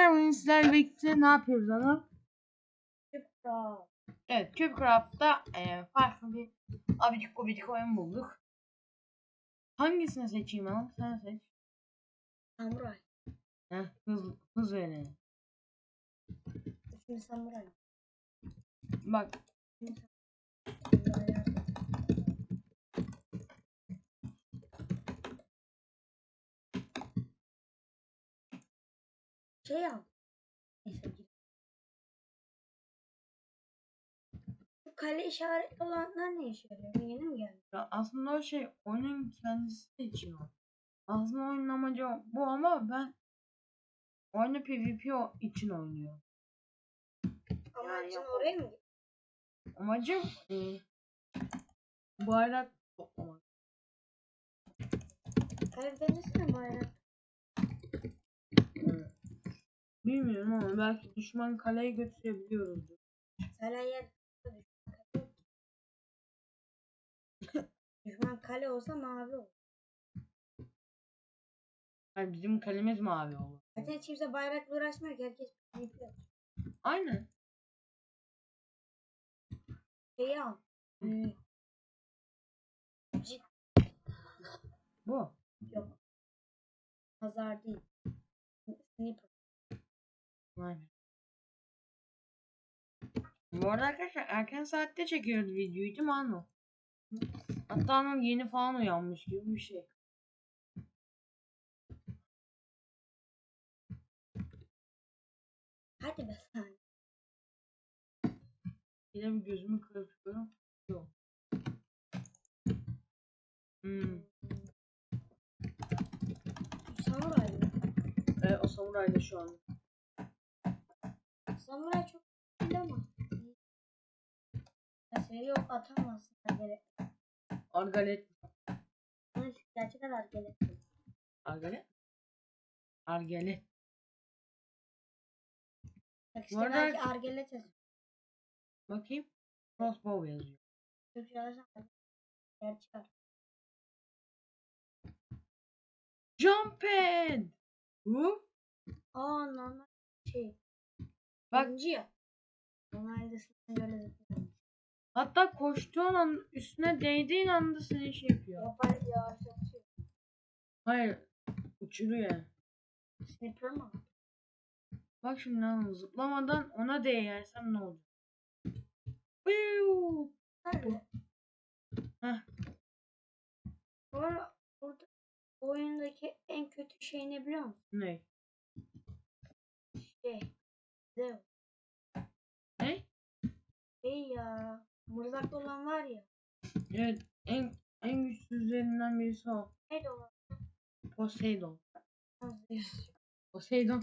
arkadaşlar bugün sizlerle birlikte ne yapıyoruz onu? Çıktı. Evet Cubecraft'ta e, farklı bir abidik gubidik oyun bulduk. Hangisini seçeyim ama sen seç. Samuray. Heh, hız, hız verelim. İsmi Samuray. Bak Samuray. Şey al. Neyse. Bu kale işaretli olanlar ne işe yarıyor? Yeni mi geldi? ya aslında o şey oyunun kendisi için o. Aslında oyunun amacı bu ama ben oyunu PvP için oynuyorum. Ama Yani oraya mı gitti? Amacım e, bayrak toplamak. Kale denesene bayrak. Evet. Bilmiyorum ama belki düşman kaleye götürebiliyoruzdur. Kale yer. Düşman kale olsa mavi olur. Yani bizim kalemiz mavi olur. Zaten hiç kimse bayrakla uğraşmıyor ki herkes yapıyor. Aynen. Şeyi al. Hmm. Cid Bu. yok. Pazar değil. Aynen. Bu arada arkadaşlar erken saatte çekiyoruz videoyu değil mi Anu? Hatta Anu yeni falan uyanmış gibi bir şey. Hadi be sen. Yine bir gözümü kırpıyorum. Yok. Hmm. Samuray mı? Evet o samurayda şu an. Samuray çok değil ama. Ya seri yok atamazsın gerek. Argalet. Bunu gerçekten argelet. Argalet? Argalet. Bak Bu işte arada- belki argelet yazıyor. Bakayım. Crossbow yazıyor. Türkçe yazarsan yer çıkar. Jump pad. Bu. Aa normal şey. Bak Oyuncu ya. Normalde sen böyle zıplıyor. hatta koştuğun an üstüne değdiğin anda seni şey yapıyor. Yapar yavaşlatıyor. Hayır. Uçuruyor. Sniper mı? Bak şimdi lan zıplamadan ona değersem ne olacak? Piu! Nerede? Heh. Bu oyundaki en kötü şey ne biliyor musun? Ne? Şey. Zeus. Ne? Şey ya. Mızraklı olan var ya. Evet en en güçsüzlerinden birisi o. Neydi o? Poseidon. Poseidon.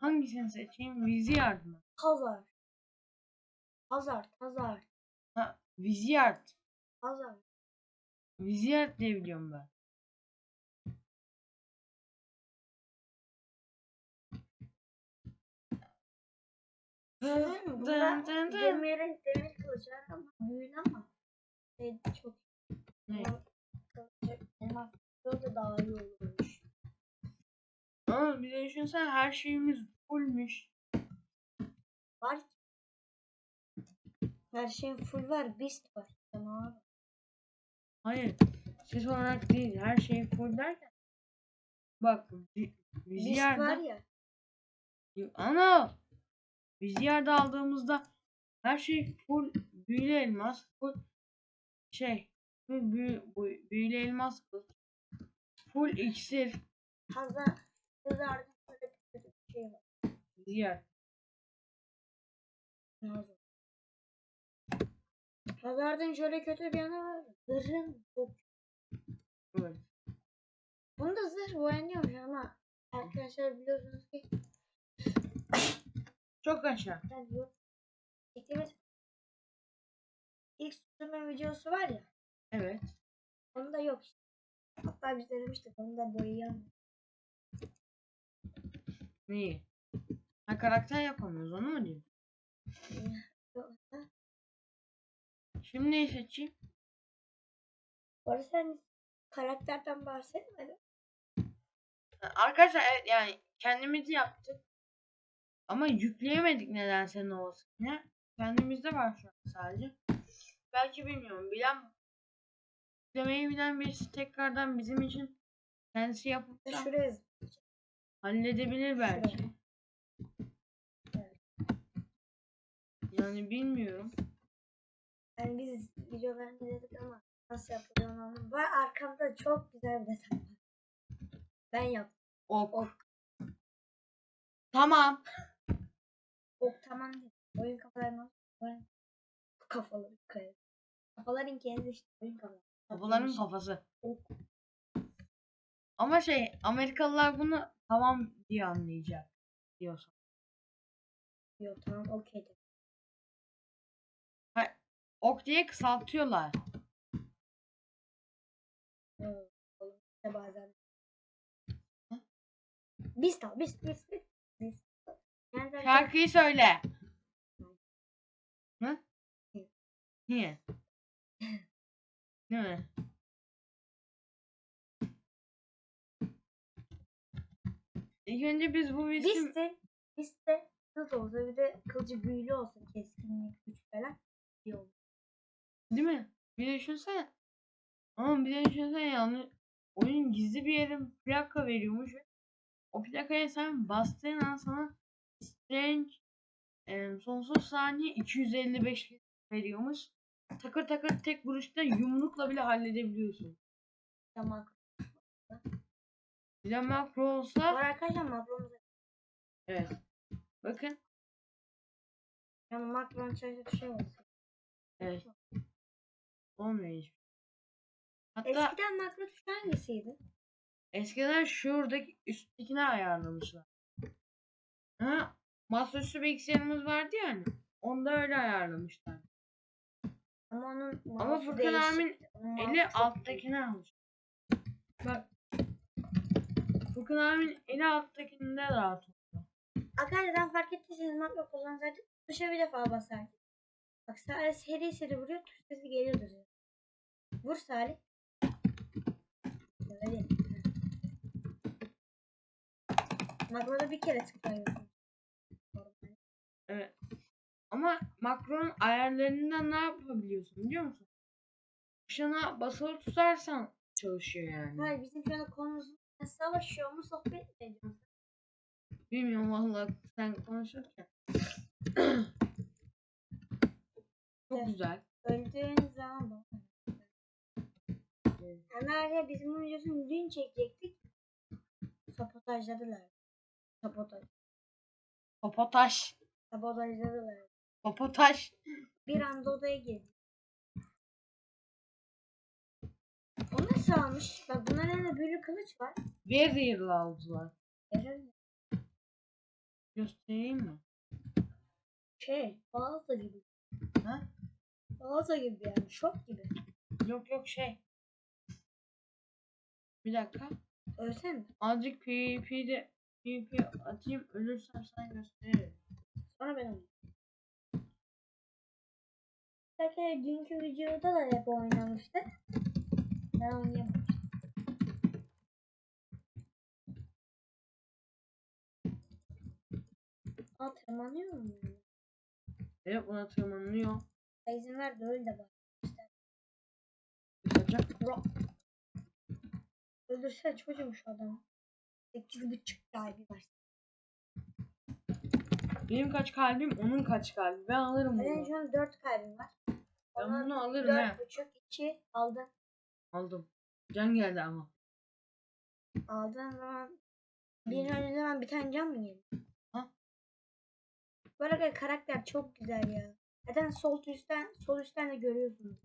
Hangisini seçeyim? Viziyard mı? Hazard. Hazard. Hazard. Ha, Viziyard. Hazard. Viziyard diye biliyorum ben. Dın dın dın. demirin demir kılıcı ama büyülü ama şey çok Ne? elmas kılıcı da daha iyi olurmuş. Ama bir de düşünsene her şeyimiz fullmüş. Var ki. Her şeyin full var. Beast var. Var. Hayır. Ses olarak değil. Her şey full derken. Bak. Vi- Beast var ya. Ana. Viziyard'da aldığımızda her şey full büyülü elmas. Full şey. Full büyü, büyülü elmas. Full iksir. Hazar. Hazard'ın böyle bir şey var. Viziyard. Hazard. Hazard'ın şöyle kötü bir yanı var. Zırhın çok. Evet. Bunda zırh boyanıyormuş ama arkadaşlar biliyorsunuz ki Çok aşağı. Çektiğimiz ilk süsleme videosu var ya. Evet. Onda yok işte. Hatta biz denemiştik onu da boyayalım. Neyi? Ha karakter yapamıyoruz onu mu diyeyim? Şimdi neyi seçeyim? Arada sen karakterden bahsetmedin. Arkadaşlar evet yani kendimizi yaptık. Ama yükleyemedik nedense Nova'sını. Kendimizde var şu an sadece. Belki bilmiyorum. Bilen yüklemeyi bilen birisi tekrardan bizim için kendisi yapıp da Şuraya halledebilir belki. Şuraya. Yani bilmiyorum. Yani biz videolarını izledik ama nasıl yapıldığını anlamadım. Var arkamda çok güzel bir desen var. Ben yaptım. Ok. Ok. Tamam. Ok tamam değil. Oyun kafalarını oyun kafaları kayıyor. Kafaların kendi işte oyun kafaları. Kafaların kafası. Ok. Ama şey Amerikalılar bunu tamam diye anlayacak diyorsun. Yok tamam okey. Ok diye kısaltıyorlar. Evet, bazen. Biz de biz biz biz. biz. Yani Şarkıyı söyle. Hı? Niye? Değil mi? İlk önce biz bu biz isim... de biz de nasıl olsa bir de kılıcı büyülü olsa keskinlik güç falan iyi olur. Değil mi? Bir de düşünsene. Ama bir de düşünsene yani oyun gizli bir yerin plaka veriyormuş. ve O plakaya sen bastığın an sana Strange e, sonsuz saniye 255 veriyormuş. Takır takır tek vuruşta yumrukla bile halledebiliyorsun. Tamam. Bir de makro olsa arada arkadaşlar makromuz evet. Bakın yani makron çalışacak şey olsun. evet. Olmuyor hiç. Hatta Eskiden makro tuşu hangisiydi? eskiden şuradaki üsttekine ayarlamışlar. Ha, masaüstü bilgisayarımız vardı yani. Onda öyle ayarlamışlar. Ama onun Ama mouse'u Furkan değişik. abimin Onun eli mouse'u çok büyük. alttakine almış. Bak. Furkan abimin eli alttakinde rahat. Arkadaşlar fark ettiyseniz makro kullansaydık tuşa bir defa basardık. Bak Salih seri seri vuruyor tuş sesi geliyordur. ya. Vur Salih. Öyle. Makroda bir kere tıklıyorsun. Evet. Ama makronun ayarlarından ne yapabiliyorsun biliyor musun? Tuşuna basılı tutarsan çalışıyor yani. Hayır bizim şu anda konumuz savaşıyor mu sohbet ediyoruz? Bilmiyorum vallahi sen konuşurken. Çok güzel. Öldüğün zaman bak. Ömer'le bizim videosunu dün çekecektik. Sabotajladılar. Sabotaj. Popotaş. Sabotajladılar. Popotaş. Bir anda odaya girdi. O nasıl almış? Bak bunların elinde büyülü kılıç var. Warrior'la aldılar. Herhalde Göstereyim mi? şey, Balta gibi. Ha? Balta gibi yani, şok gibi. Yok yok şey. Bir dakika. Ölsene. Azıcık PvP'de PvP atayım ölürsem sana gösteririm. Sonra ben oynayayım. Arkadaşlar dünkü videoda da hep oynamıştı. Ben oynayamamıştım. Aa tırmanıyor mu? Evet buna tırmanıyor. İzin ver de öl de bak. Öldürsene çocuğum şu adamı. Sekiz buçuk kalbi var. Benim kaç kalbim onun kaç kalbi. Ben alırım Benim bunu. şu an dört kalbim var. Ben Ona bunu alırım dört he. buçuk iki aldın. Aldım. Can geldi ama. Aldığın zaman bir öldüğün zaman bir tane can mı geliyor? Ha? Bu arada karakter çok güzel ya. Zaten sol üstten sol üstten de görüyorsunuz.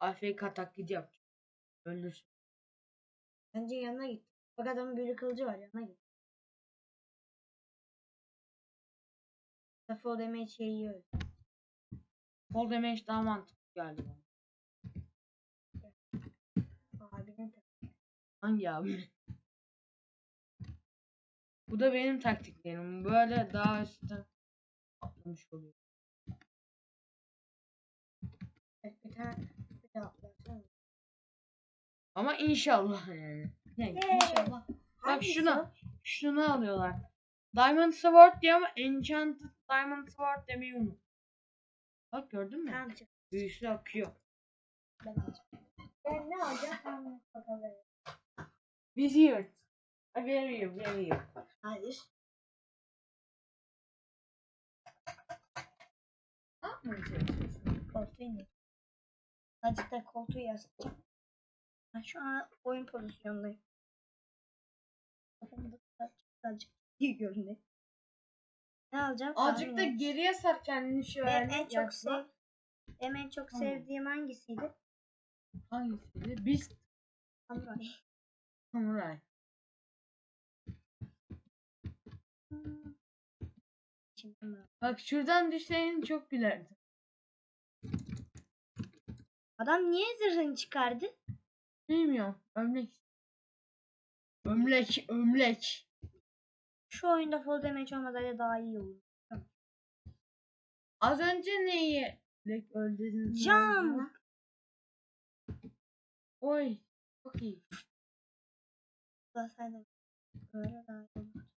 AFK taklidi yapacağım. Öldürsün. Bence yanına git. Bak adamın büyülü kılıcı var yanına git. Full damage şey yiyor. Fall damage daha mantıklı geldi bana. Abinin. Hangi abi? Bu da benim taktiklerim. Böyle daha üstten atlamış oluyor. Bir daha. Ama inşallah yani. Ee, inşallah. Bak Hangisi şunu. o? Şunu alıyorlar. Diamond Sword diye ama Enchanted Diamond Sword demeyi unut. Bak gördün mü? Tamam çık. Büyüsü akıyor. Ben alacağım. Ben ne alacağım? Tamam bakalım. Wizard. I very very. Hayır. Ne yapmaya çalışıyorsun? Koltuğu indir. Azıcık da koltuğu yaslayacağım. Ben şu an oyun pozisyondayım. Kafamda birazcık, iyi görünüyor. Ne alacağım? Azıcık da geriye sar kendini şöyle. Benim en çok sev benim en çok Tamam. sevdiğim hangisiydi? Hangisiydi? Beast Samuray. Samurai. Bak şuradan düşseydin çok gülerdim. Adam niye zırhını çıkardı? Bilmiyorum. Ömlek. Ömlek, ömlek. Şu oyunda full damage olmasaydı daha iyi olur. Az önce neyi öldürdün? Jump. Oy. Çok iyi. Basaydım. Böyle daha iyi olur.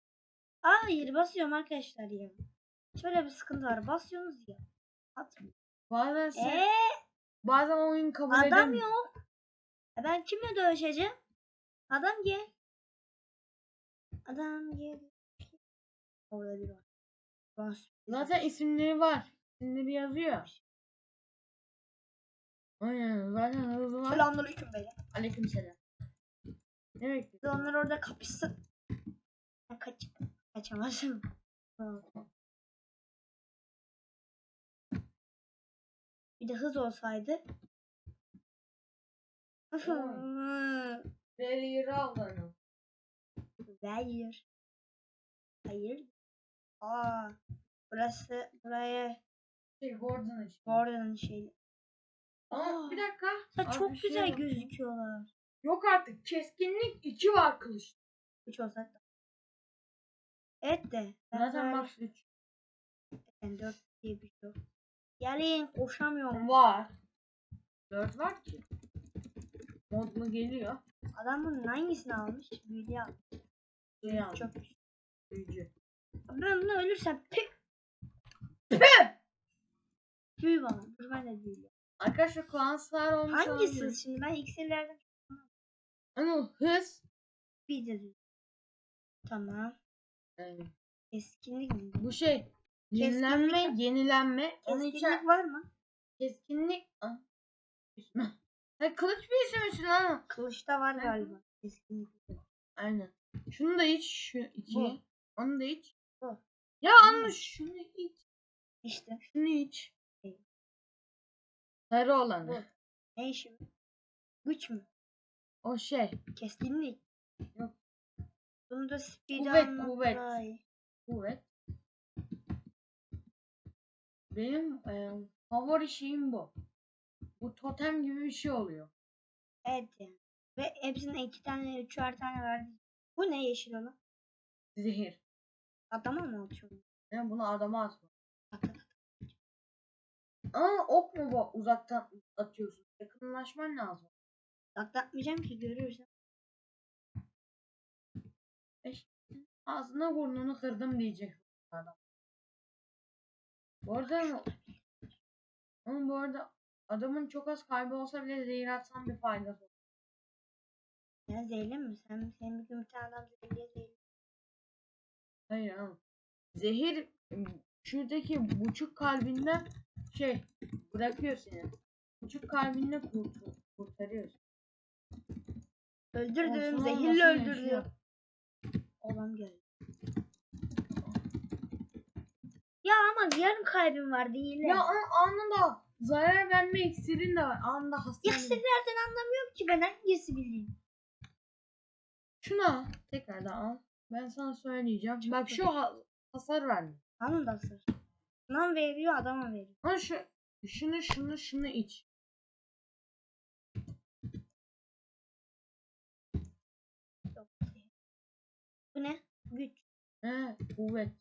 Hayır basıyorum arkadaşlar ya. Şöyle bir sıkıntı var. Basıyorsunuz ya. Atmıyor. Bazen sen, Eee bazen oyun kabul adam edemiyor. yok. E ben kimle dövüşeceğim? Adam gel. Adam gel. Orada bir var. Bas. Zaten isimleri var. İsimleri yazıyor. Aynen zaten hızı var. Selamünaleyküm beyler. Aleykümselam. Ne bekliyorsun? onlar orada kapışsın. Kaçamazsın. Bir de hız olsaydı. Barrier aldanım. Hayır. Hayır. Aa. Burası buraya Şey Gordon için. Gordon'ın şeyi. Ama Aa. bir dakika. Ya çok şeye güzel bakayım. gözüküyorlar. Yok artık. Keskinlik 2 var kılıç. Üç olsak da. Evet de. Zaten max 3. Ben dört diye bir şey yok. Gelin koşamıyorum. Var. 4 var ki. Modlu geliyor. Adam bunun hangisini almış? Büyülü almış. Şey aldım. Çok güzel. Büyücü. Ben bunu ölürsem püh. Büyü bana. Dur ben de büyülü. Arkadaşlar Klanslar olmuş Hangisi olabilir. şimdi? Ben iksirlerden Ama hız. bir de. Tamam. Keskinlik mi? bu şey. Yenilenme, Keskinlik- yenilenme. Keskinlik için var mı? keskinlik. Ah. Ha, kılıç büyüsü müsün lan? Kılıçta var galiba. Keskinlik. Aynen. Şunu da iç. Şu iki. Bu. Onu da iç. Bu. Ya anne şunu iç. İşte. Şunu iç. İyi. Sarı olanı. Bu. Ne işi mi? Güç mü? O şey. Keskinlik. Yok. Bunu da speed Kuvvet, almak kuvvet. iyi. Kuvvet. Benim e, favori şeyim bu. Bu totem gibi bir şey oluyor. Evet yani. Ve hepsine iki tane, üçer tane verdi. Bu ne yeşil olan? Zehir. Adama mı atıyorum? Yani bunu adama atma. At, at. Ama ok mu bu uzaktan atıyorsun? Yakınlaşman lazım. Atlatmayacağım ki görürsen. Ağzına burnunu kırdım diyecek adam. Bu arada ama bu arada adamın çok az kaybı olsa bile zehir atsan bir faydası olur. Ya zehirli mi? Sen, senin bir gün bir tane adam zehirliye zehirli. Hayır ama zehir şuradaki buçuk kalbinden şey bırakıyor seni. Buçuk kalbinde kurtul, kurtarıyor. Öldürdüm. Zehirle öldürdüm. Oğlum geldi. Ya ama yarım kalbim var değil mi? Ya ama anında zarar verme iksirin de var. Anında hastanede. İksirlerden anlamıyorum ki ben hangisi bileyim. Şuna tekrardan al. Ben sana söyleyeceğim. Bak şu ha- hasar verdi. Hanım da sır. Lan veriyor adama veriyor. Ama şu şunu şunu şunu iç. He, kuvvet.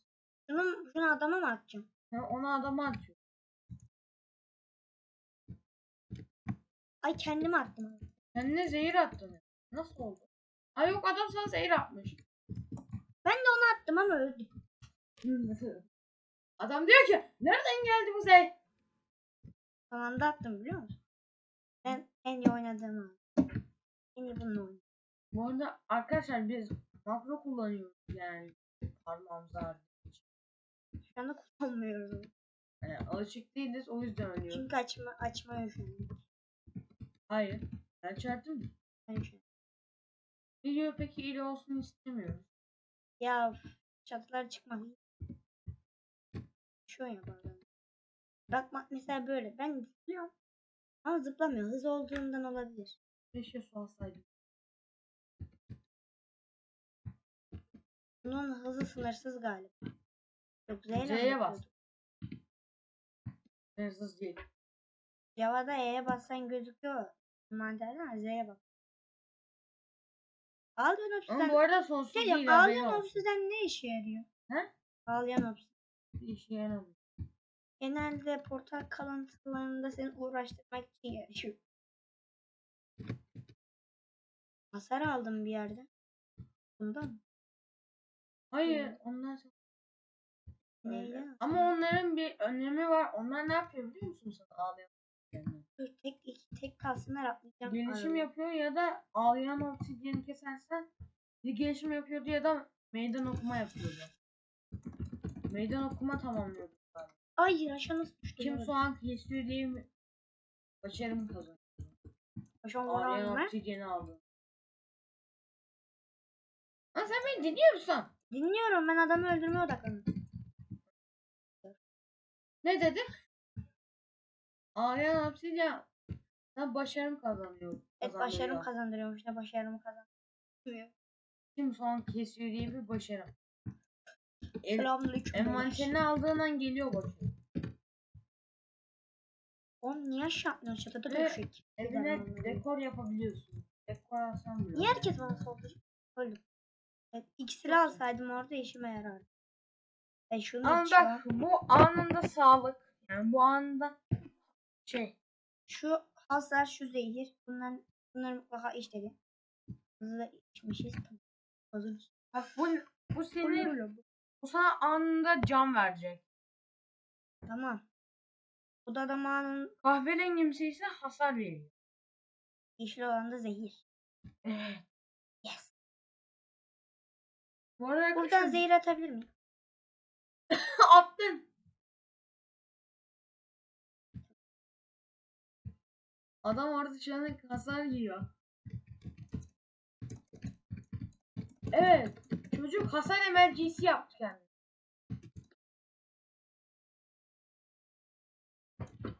Şunu, şunu adama mı atacağım? Ha, onu adama atıyor. Ay kendime attım. Kendine zehir attın. Nasıl oldu? Ay yok adam sana zehir atmış. Ben de onu attım ama öldü. Adam diyor ki nereden geldi bu zehir? Son anda attım biliyor musun? Ben en iyi oynadığım. En iyi bununla oynadım. Bu arada arkadaşlar biz makro kullanıyoruz yani parmağımızı için. Şu anda kullanmıyorum. Yani alışık değiliz o yüzden oynuyoruz. Çünkü açma, açmaya. Hayır. Ben çarptım mı? Ben üşendim. Video peki iyi olsun istemiyoruz. Ya çatılar çıkmaz. Şu ya bazen. Bak bak mesela böyle. Ben zıplıyorum. Ama zıplamıyor. Hız olduğundan olabilir. Keşke su alsaydım. Bunun hızı sınırsız galiba. Yok Z'ye bas. Hırsız değil. Java'da E'ye bassan gözüküyor. Manterde ama Z'ye bas. Ağlayan Ama obsiden. bu arada sonsuz Şey değil. ağlayan obsiden ne işe yarıyor? He? Ağlayan obsiden. Bir işe yaramıyor. Genelde portal kalıntılarında seni uğraştırmak için yarıyor. Hasar aldım bir yerde. Bunda mı? Hayır çok Neydi? öyle. Ama onların bir önemi var. Onlar ne yapıyor biliyor musun sen ağlayan? Dur tek iki tek kalsınlar atlayacağım. Gelişim yapıyor ya da ağlayan obsidyeni kesersen bir gelişim yapıyordu ya da meydan okuma yapıyordu. Meydan okuma tamamlıyordu. Raşa nasıl düştü? Kim soğan kesiyor diye mi başarım kazanıyor. Raşa onu Ağlayan aldım ben. obsidyeni aldı. Lan sen beni dinliyor musun? Dinliyorum ben adamı öldürmeye odaklandım. Ne dedi? Ağlayan obsidyen sen başarım kazanıyor. Evet kazandırıyor. başarım kazandırıyormuş ne başarımı kazandırmıyor. Kim soğan kesiyor diye bir başarım. El, Selamünaleyküm. envanterini aldığın an geliyor başarım. Oğlum niye atlıyorsun çatıda Ve dövüşük. Evine dekor yapabiliyorsun. Dekor alsam bile. Niye herkes bana saldırıyor? Öldüm. Evet, iksiri alsaydım orada işime yarardı. E şunu Ama bak bu anında sağlık. Yani bu anında şey. Şu hasar şu zehir. Bunların, bunları mutlaka işledim. Hızlı içmişiz. Tamam. Hazırız. Bak bu bu senin Senin... bu sana anında can verecek. Tamam. Bu da zamanın Kahverengimsi ise hasar veriyor. yeşil olan da zehir. Evet. Bu arada Buradan arkadaşlar zehir atabilir miyim? attın. Adam orada canı hasar yiyor. Evet. Çocuk hasar emergency yaptı kendine.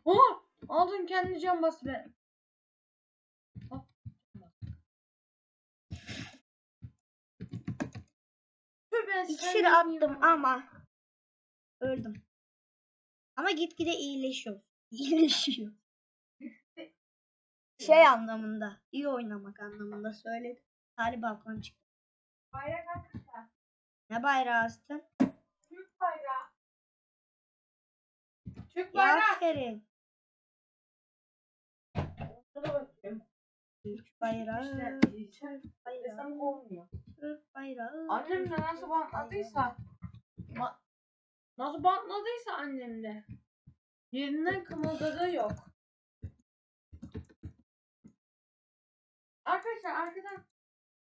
Oh! Aldın kendini can bas be. Hop. Dur ben İksir attım ama öldüm. Ama gitgide iyileşiyor. İyileşiyor. Şey anlamında, iyi oynamak anlamında söyledim. Salih balkona çıktı. Bayrak arkadaşlar. Ne bayrağı astın? Türk bayrağı. Türk Ya bayrağı. aferin. Dur bakayım. Türk bayrağı. Türk bayrağı. desem olmuyor. Türk bayrağı. Annem de nasıl bantladıysa ba- nasıl bantladıysa annem de yerinden kımıldadığı yok. Arkadaşlar arkadan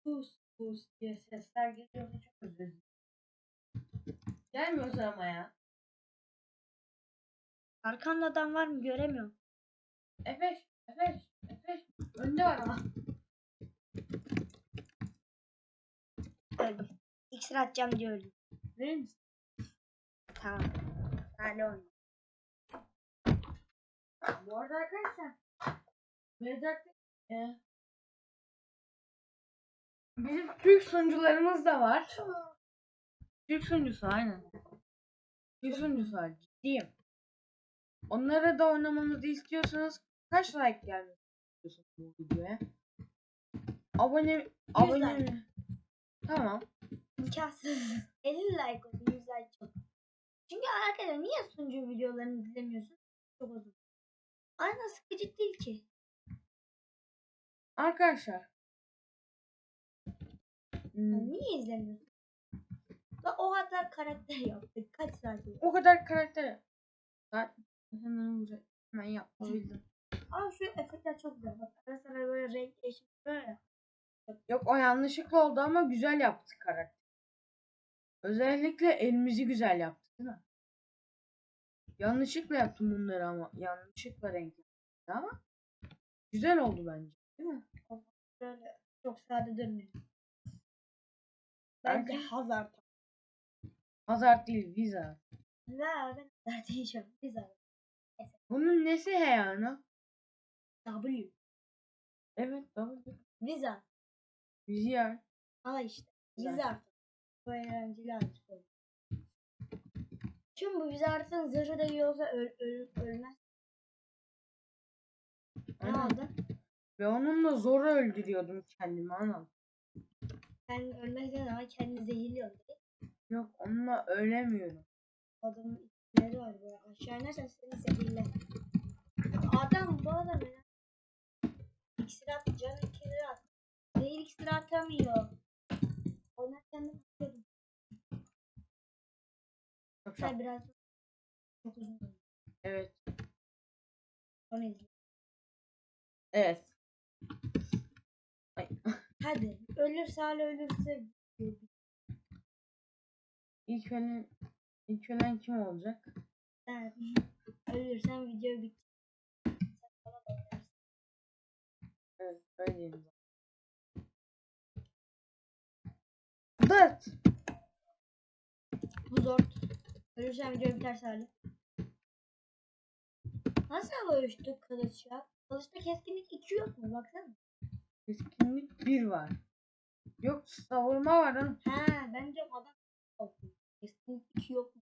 pus pus diye sesler geliyorsa çok özür dilerim. Gelmiyorsa ama ya. Arkanda adam var mı göremiyorum. Efeş, Efeş, Efeş. Önde var ama. Öldüm. İksir atacağım diye öldüm. Verir misin? Tamam. Salih oyna. Bu arada arkadaşlar Mezarlık e, bizim Türk sunucularımız da var. Türk sunucusu aynen. Türk sunucusu var ciddiyim. Onlara da oynamamızı istiyorsanız kaç like gelmesi istiyorsunuz bu videoya? Abone abone like. Tamam. Nikahsız. 50 like olsun 100 like çok. Çünkü arkadaşlar niye sunucu videolarını izlemiyorsun? Çok uzun. Aynen sıkıcı değil ki. Arkadaşlar. Hmm, niye izlemiyorsun? Da o kadar karakter yaptık. Kaç saat oldu? o kadar karakter. Zaten hemen olacak. Hemen yapabildim. Ama şu efektler çok güzel. Bak ara sıra böyle renk değişik böyle. Yok o yanlışlıkla oldu ama güzel yaptık karakter. Özellikle elimizi güzel yaptık değil mi? Yanlışlıkla yaptım bunları ama yanlışlıkla renk yaptım ama güzel oldu bence değil mi? Böyle çok sade durmuyor. Bence Bence- Hazard. Hazard değil Visa. La ben Hazard diyeceğim. Güzel. Bunun nesi he yani? W. Evet W. Visa. Vizyer. Ama işte. Güzel. Wizard. Bu eğlenceli artık oldu. Şimdi bu Wizard'ın zırhı da iyi olsa öl, öl, ölmez. Ne Aynen. oldu? Ve onunla zor öldürüyordum kendimi anam. Sen ölmezden ama kendini zehirliyorsun. Yok onunla ölemiyorum. Adamın isimleri var böyle. Aşağı inersen seni zehirler. Adam bu adam ya. İksir at, can iksiri at. Zehir iksiri atamıyor. Oynarken de bakıyordum. Çok çok. biraz çok uzun. Evet. Onu izle. Evet. Ay. Hadi. Ölürse hala ölürse. İlk ölen, ilk ölen kim olacak? Evet. Ölürsen video bitti. Öyleyim. Dört. Bu zor. Ölürsen video biter Salih. Nasıl hava uçtuk kılıçla? Kılıçta keskinlik 2 yok mu? Baksana. Keskinlik bir var. Yok savurma var ha. Ha ben diyorum adam oldu. Keskinlik 2 yok mu?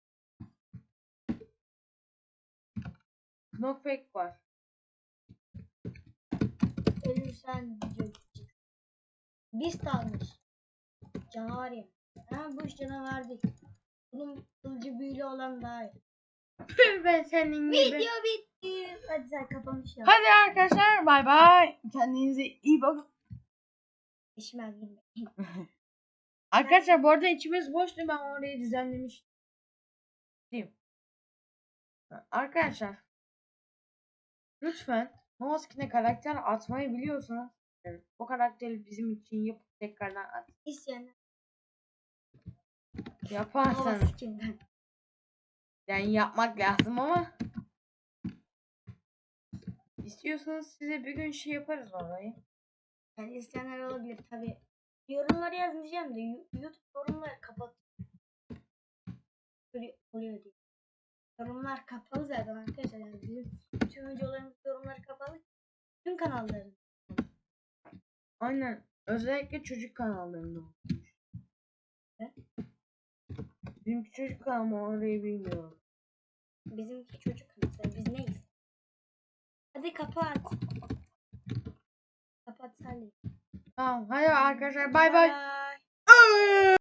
Knockback var. Ölürsen video bitecek. Biz almış. Canavar ya. Ha bu iş canavar değil. Bunun kılıcı büyülü olan daha iyi. Ben senin gibi. Video bitti. Hadi sen kapanış yap. Hadi arkadaşlar bay bay. Kendinize iyi bakın. İşime girme. Arkadaşlar bu arada içimiz boştu ben orayı düzenlemiştim. Arkadaşlar lütfen Moskine karakter atmayı biliyorsanız evet, o karakteri bizim için yapıp tekrardan at. İsteyenler. Yaparsanız yani yapmak lazım ama istiyorsanız size bir gün şey yaparız orayı. Yani isteyenler olabilir tabi. Yorumları yazmayacağım da YouTube yorumları kapat. Oluyor diye. Yorumlar kapalı zaten arkadaşlar. Yani bizim tüm videolarımız yorumları kapalı. Tüm kanalların. Aynen özellikle çocuk kanallarında olmuş. Ne? Bizimki çocuk kanalı orayı bilmiyorum. Bizimki çocuk kanalı. Biz neyiz? Hadi kapat. Kapat Salih. Tamam hadi arkadaşlar bay bay.